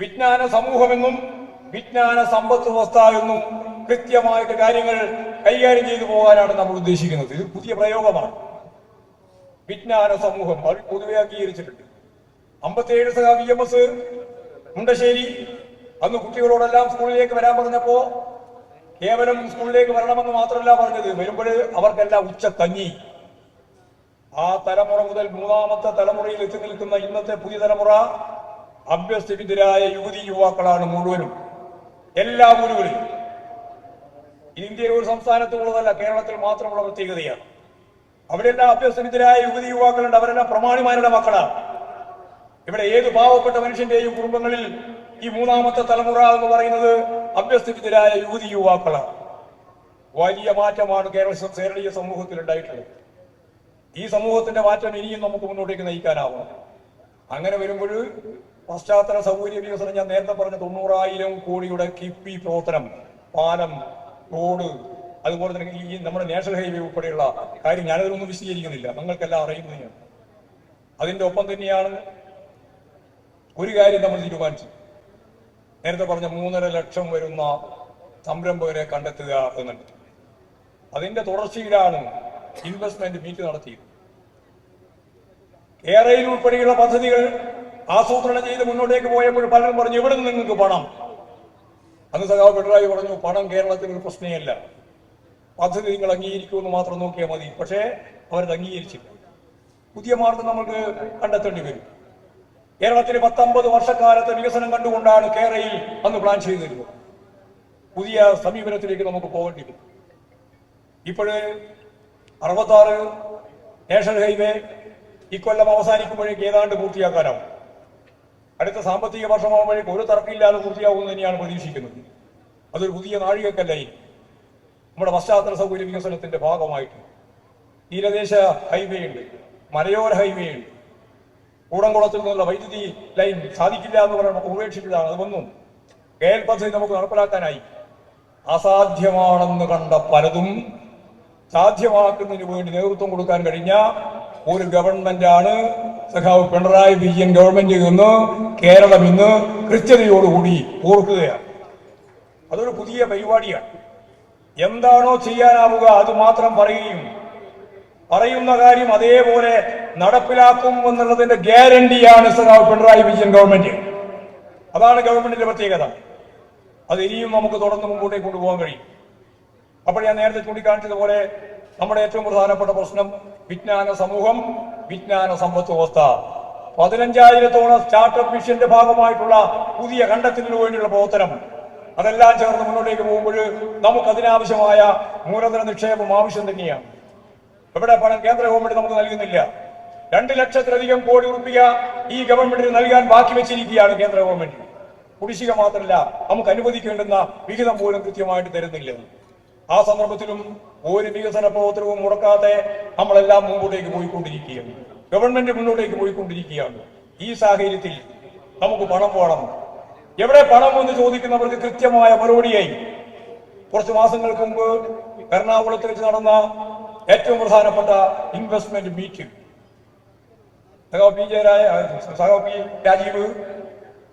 വിജ്ഞാന സമൂഹമെന്നും വിജ്ഞാന സമ്പത്ത് വ്യവസ്ഥ എന്നും കൃത്യമായിട്ട് കാര്യങ്ങൾ കൈകാര്യം ചെയ്തു പോകാനാണ് നമ്മൾ ഉദ്ദേശിക്കുന്നത്. ഇത് പുതിയ പ്രയോഗമാണ്. വിജ്ഞാന സമൂഹം അവർ പൊതുവെ അംഗീകരിച്ചിട്ടുണ്ട്. അമ്പത്തിയേഴ് സഹ വി എം എസ് മുണ്ടശ്ശേരി അന്ന് കുട്ടികളോടെല്ലാം സ്കൂളിലേക്ക് വരാൻ പറഞ്ഞപ്പോ കേവലം സ്കൂളിലേക്ക് വരണമെന്ന് മാത്രമല്ല പറഞ്ഞത്. വരുമ്പോൾ അവർക്കെല്ലാം ഉച്ച തങ്ങി. ആ തലമുറ മുതൽ മൂന്നാമത്തെ തലമുറയിൽ എത്തി നിൽക്കുന്ന ഇന്നത്തെ പുതിയ തലമുറ അഭ്യസ്തവിദ്യരായ യുവതി യുവാക്കളാണ് മുഴുവനും. എല്ലാ ഊരുകളിലും. ഇന്ത്യയിൽ ഒരു സംസ്ഥാനത്തുള്ളതല്ല കേരളത്തിൽ മാത്രമുള്ള പ്രത്യേകതയാണ്. അവിടെയെല്ലാം അഭ്യസ്തവിദ്യരായ യുവതി യുവാക്കളുണ്ട് അവരെല്ലാം പ്രമാണിമാരുടെ മക്കളാണ്. ഇവിടെ ഏത് പാവപ്പെട്ട മനുഷ്യന്റെയും കുടുംബങ്ങളിൽ ഈ മൂന്നാമത്തെ തലമുറ എന്ന് പറയുന്നത് അഭ്യസ്തവിദ്യരായ യുവതി യുവാക്കളാണ്. വലിയ മാറ്റമാണ് കേരള കേരളീയ സമൂഹത്തിൽ ഉണ്ടായിട്ടുള്ളത് ഈ സമൂഹത്തിന്റെ മാറ്റം ഇനിയും നമുക്ക് മുന്നോട്ടേക്ക് നയിക്കാനാവണം. അങ്ങനെ വരുമ്പോൾ പശ്ചാത്തല സൗകര്യ വികസനം ഞാൻ നേരത്തെ പറഞ്ഞ തൊണ്ണൂറായിരം കോടിയുടെ കിഫ്ബി പ്രവർത്തനം പാലം റോഡ് അതുപോലെ തന്നെ ഈ നമ്മുടെ നാഷണൽ ഹൈവേ ഉൾപ്പെടെയുള്ള കാര്യം ഞാനതിലൊന്നും വിശദീകരിക്കുന്നില്ല. നിങ്ങൾക്കെല്ലാം അറിയുന്നതാണ് അതിന്റെ ഒപ്പം തന്നെയാണ് ഒരു കാര്യം നമ്മൾ തീരുമാനിച്ചു നേരത്തെ പറഞ്ഞ മൂന്നര ലക്ഷം വരുന്ന സംരംഭകരെ കണ്ടെത്തുക എന്നുണ്ട്. അതിന്റെ തുടർച്ചയിലാണ് ഇൻവെസ്റ്റ്മെന്റ് മീറ്റ് നടത്തിയത്. കേരളയിൽ ഉൾപ്പെടെയുള്ള പദ്ധതികൾ ആസൂത്രണം ചെയ്ത് മുന്നോട്ടേക്ക് പോയപ്പോൾ പലരും പറഞ്ഞു എവിടെ നിന്ന് നിങ്ങൾക്ക് പണം. അന്ന് സഖാവ് പിണറായി പറഞ്ഞു പണം കേരളത്തിന് ഒരു പ്രശ്നമല്ല പദ്ധതി നിങ്ങൾ അംഗീകരിക്കുമെന്ന് മാത്രം നോക്കിയാൽ മതി. പക്ഷേ അവരത് അംഗീകരിച്ചില്ല. പുതിയ മാർഗം നമുക്ക് കണ്ടെത്തേണ്ടി വരും. കേരളത്തിലെ പത്തൊമ്പത് വർഷക്കാലത്തെ വികസനം കണ്ടുകൊണ്ടാണ് കേരളയിൽ അന്ന് പ്ലാൻ ചെയ്തിരുന്നത്. പുതിയ സമീപനത്തിലേക്ക് നമുക്ക് പോകേണ്ടി വരും. ഇപ്പോഴ് അറുപത്താറ് നാഷണൽ ഹൈവേ ഇക്കൊല്ലം അവസാനിക്കുമ്പോഴേക്ക് ഏതാണ്ട് പൂർത്തിയാക്കാനാവും. അടുത്ത സാമ്പത്തിക വർഷമാകുമ്പോഴേക്ക് ഒരു തർക്കമില്ലാതെ പൂർത്തിയാകുമെന്ന് തന്നെയാണ് പ്രതീക്ഷിക്കുന്നത്. അതൊരു പുതിയ നാഴികക്കല്ലായി നമ്മുടെ പശ്ചാത്തല സൗകര്യ വികസനത്തിന്റെ ഭാഗമായിട്ട്. തീരദേശ ഹൈവേ ഉണ്ട് മലയോര ഹൈവേ ഉണ്ട്. കൂടംകുളത്തിൽ നിന്നുള്ള വൈദ്യുതി ലൈൻ സാധിക്കില്ല എന്ന് പറയുന്നത് ഉപേക്ഷിച്ചതാണ് അത് വന്നു. കേൽ പദ്ധതി നമുക്ക് നടപ്പിലാക്കാനായി. അസാധ്യമാണെന്ന് കണ്ട പലതും സാധ്യമാക്കുന്നതിന് വേണ്ടി നേതൃത്വം കൊടുക്കാൻ കഴിഞ്ഞ ഒരു ഗവൺമെന്റാണ്. സഖാവ് പിണറായി വിജയൻ ഗവൺമെന്റ് നിന്ന് കേരളം ഇന്ന് കൃത്യതയോടുകൂടി ഓർക്കുകയാണ്. അതൊരു പുതിയ പരിപാടിയാണ്. എന്താണോ ചെയ്യാനാവുക അത് മാത്രം പറയുകയും പറയുന്ന കാര്യം അതേപോലെ നടപ്പിലാക്കും എന്നുള്ളതിന്റെ ഗ്യാരണ്ടിയാണ് സഖാവ് പിണറായി വിജയൻ ഗവൺമെന്റ്. അതാണ് ഗവൺമെന്റിന്റെ പ്രത്യേകത. അത് ഇനിയും നമുക്ക് തുടർന്ന് മുമ്പോട്ടേക്ക് കൊണ്ടുപോകാൻ കഴിയും. അപ്പോൾ ഞാൻ നേരത്തെ ചൂണ്ടിക്കാണിച്ചതുപോലെ നമ്മുടെ ഏറ്റവും പ്രധാനപ്പെട്ട പ്രശ്നം വിജ്ഞാന സമൂഹം വിജ്ഞാന സമ്പത്ത് വ്യവസ്ഥ. പതിനഞ്ചായിരത്തോളം സ്റ്റാർട്ടപ്പ് മിഷന്റെ ഭാഗമായിട്ടുള്ള പുതിയ കണ്ടെത്തലിന് വേണ്ടിയുള്ള പ്രവർത്തനം. അതെല്ലാം ചേർന്ന് മുന്നോട്ടേക്ക് പോകുമ്പോൾ നമുക്ക് അതിനാവശ്യമായ മൂലധന നിക്ഷേപം ആവശ്യം തന്നെയാണ്. എവിടെ പണം കേന്ദ്ര ഗവൺമെന്റ് നമുക്ക് നൽകുന്നില്ല. രണ്ട് ലക്ഷത്തിലധികം കോടി റുപ്യ ഈ ഗവൺമെന്റിന് നൽകാൻ ബാക്കി വെച്ചിരിക്കുകയാണ് കേന്ദ്ര ഗവൺമെന്റ്. കുടിശ്ശിക മാത്രമല്ല നമുക്ക് അനുവദിക്കേണ്ടുന്ന വിഹിതം പോലും കൃത്യമായിട്ട് തരുന്നില്ല. ആ സന്ദർഭത്തിലും ഒരു വികസന പ്രവർത്തനവും മുടക്കാതെ നമ്മളെല്ലാം മുമ്പോട്ടേക്ക് പോയിക്കൊണ്ടിരിക്കുകയാണ്. ഗവൺമെന്റ് മുന്നോട്ടേക്ക് പോയിക്കൊണ്ടിരിക്കുകയാണ്. ഈ സാഹചര്യത്തിൽ നമുക്ക് പണം വേണം. എവിടെ പണം എന്ന് ചോദിക്കുന്നവർക്ക് കൃത്യമായ മറുപടിയായി. കുറച്ച് മാസങ്ങൾക്ക് മുമ്പ് എറണാകുളത്ത് വെച്ച് നടന്ന ഏറ്റവും പ്രധാനപ്പെട്ട ഇൻവെസ്റ്റ്മെന്റ് മീറ്റിംഗ് സഹോ പി ജയരായ സഹോ പി രാജീവ്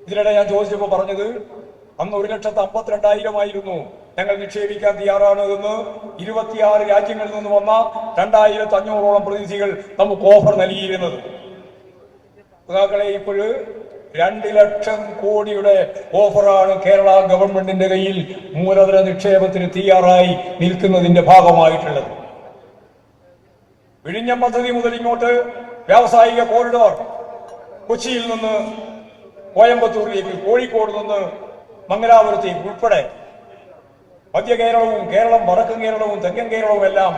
ഇതിനിടെ ഞാൻ ചോദിച്ചപ്പോൾ പറഞ്ഞത് അന്ന് ഒരു ലക്ഷത്തി അമ്പത്തിരണ്ടായിരം ആയിരുന്നു ഞങ്ങൾ നിക്ഷേപിക്കാൻ തയ്യാറാണ് എന്ന് ഇരുപത്തിയാറ് രാജ്യങ്ങളിൽ നിന്ന് വന്ന രണ്ടായിരത്തി അഞ്ഞൂറോളം പ്രതിനിധികൾ നമുക്ക് ഓഫർ നൽകിയിരുന്നത്. സഖാക്കളെ ഇപ്പോഴ് രണ്ട് ലക്ഷം കോടിയുടെ ഓഫറാണ് കേരള ഗവൺമെന്റിന്റെ കയ്യിൽ മൂലധന നിക്ഷേപത്തിന് തയ്യാറായി നിൽക്കുന്നതിന്റെ ഭാഗമായിട്ടുള്ളത്. വിഴിഞ്ഞം പദ്ധതി മുതൽ ഇങ്ങോട്ട് വ്യാവസായിക കോറിഡോർ കൊച്ചിയിൽ നിന്ന് കോയമ്പത്തൂരിലേക്ക് കോഴിക്കോട് നിന്ന് മംഗലാപുരത്തേക്ക് ഉൾപ്പെടെ മധ്യ കേരളവും കേരളം വടക്കൻ കേരളവും തെക്കൻ കേരളവും എല്ലാം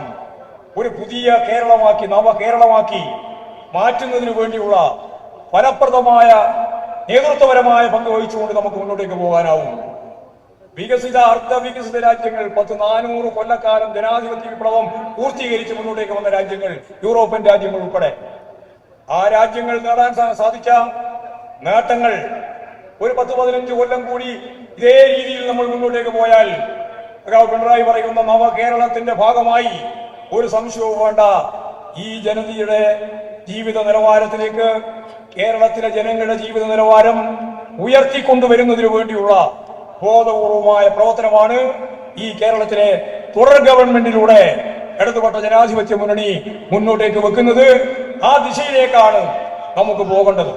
ഒരു പുതിയ കേരളമാക്കി നവ കേരളമാക്കി മാറ്റുന്നതിന് വേണ്ടിയുള്ള ഫലപ്രദമായ നേതൃത്വപരമായ പങ്ക് വഹിച്ചുകൊണ്ട് നമുക്ക് മുന്നോട്ടേക്ക് പോകാനാവും. വികസിത അർദ്ധ വികസിത രാജ്യങ്ങൾ പത്ത് നാനൂറ് കൊല്ലക്കാലം ജനാധിപത്യ വിപ്ലവം പൂർത്തീകരിച്ച് മുന്നോട്ടേക്ക് വന്ന രാജ്യങ്ങൾ യൂറോപ്യൻ രാജ്യങ്ങൾ ഉൾപ്പെടെ. ആ രാജ്യങ്ങൾ നേടാൻ സാധിച്ച നേട്ടങ്ങൾ ഒരു പത്ത് പതിനഞ്ച് കൊല്ലം കൂടി ഇതേ രീതിയിൽ നമ്മൾ മുന്നോട്ടേക്ക് പോയാൽ സഖാവ് പിണറായി പറയുന്ന നവകേരളത്തിന്റെ ഭാഗമായി ഒരു സംശയവും വേണ്ട. ഈ ജനതയുടെ ജീവിത നിലവാരത്തിലേക്ക് കേരളത്തിലെ ജനങ്ങളുടെ ജീവിത നിലവാരം ഉയർത്തിക്കൊണ്ടുവരുന്നതിനു വേണ്ടിയുള്ള ബോധപൂർവമായ പ്രവർത്തനമാണ് ഈ കേരളത്തിലെ തുടർ ഗവൺമെന്റിലൂടെ ഇടതുപക്ഷ ജനാധിപത്യ മുന്നണി മുന്നോട്ടേക്ക് വെക്കുന്നത്. ആ ദിശയിലേക്കാണ് നമുക്ക് പോകേണ്ടത്.